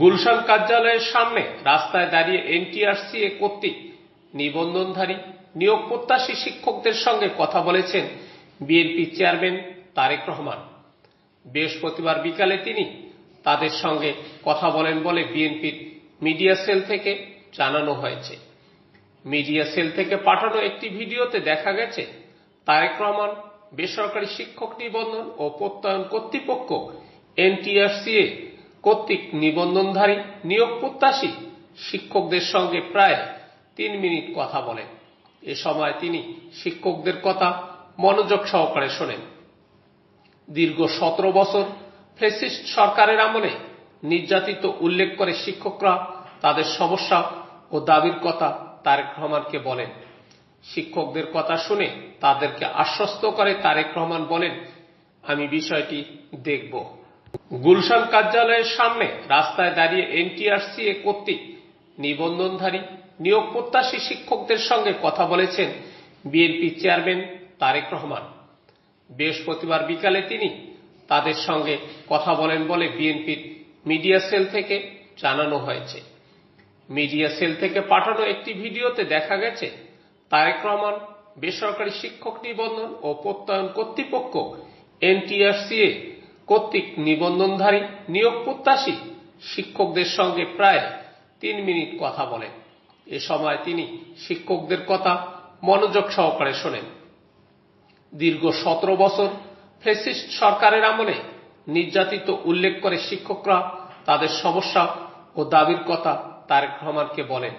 গুলশান কার্যালয়ের সামনে রাস্তায় দাঁড়িয়ে এনটিআরসিএ কর্তৃক নিবন্ধনধারী নিয়োগ প্রত্যাশী শিক্ষকদের সঙ্গে কথা বলেছেন বিএনপি চেয়ারম্যান তারেক রহমান। বৃহস্পতিবার বিকালে তিনি তাদের সঙ্গে কথা বলেন বলে বিএনপির মিডিয়া সেল থেকে জানানো হয়েছে। মিডিয়া সেল থেকে পাঠানো একটি ভিডিওতে দেখা গেছে, তারেক রহমান বেসরকারি শিক্ষক নিবন্ধন ও প্রত্যয়ন কর্তৃপক্ষ এনটিআরসিএ কর্তৃক নিবন্ধনধারী, নিয়োগ প্রত্যাশী শিক্ষকদের সঙ্গে প্রায় তিন মিনিট কথা বলেন। এ সময় তিনি শিক্ষকদের কথা মনোযোগ সহকারে শোনেন। দীর্ঘ সতেরো বছর ফেসিস্ট সরকারের আমলে নির্যাতিত উল্লেখ করে শিক্ষকরা তাদের সমস্যা ও দাবির কথা তারেক রহমানকে বলেন। শিক্ষকদের কথা শুনে তাদেরকে আশ্বস্ত করে তারেক রহমান বলেন, আমি বিষয়টি দেখব। গুলশান কার্যালয়ের সামনে রাস্তায় দাঁড়িয়ে এনটিআরসিএ কর্তৃক নিবন্ধনধারী নিয়োগ প্রত্যাশী শিক্ষকদের সঙ্গে কথা বলেছেন বিএনপি চেয়ারম্যান তারেক রহমান। বৃহস্পতিবার বিকালে তিনি তাদের সঙ্গে কথা বলেন বলে বিএনপির মিডিয়া সেল থেকে জানানো হয়েছে। মিডিয়া সেল থেকে পাঠানো একটি ভিডিওতে দেখা গেছে, তারেক রহমান বেসরকারি শিক্ষক নিবন্ধন ও প্রত্যয়ন কর্তৃপক্ষ এনটিআরসিএ কর্তৃক নিবন্ধনধারী নিয়োগ প্রত্যাশী শিক্ষকদের সঙ্গে প্রায় তিন মিনিট কথা বলেন। এ সময় তিনি শিক্ষকদের কথা মনোযোগ সহকারে শোনেন। দীর্ঘ সতেরো বছর ফেসিস্ট সরকারের আমলে নির্যাতিত উল্লেখ করে শিক্ষকরা তাদের সমস্যা ও দাবির কথা তারেক রহমানকে বলেন।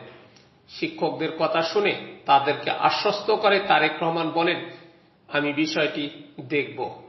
শিক্ষকদের কথা শুনে তাদেরকে আশ্বস্ত করে তারেক রহমান বলেন, আমি বিষয়টি দেখব।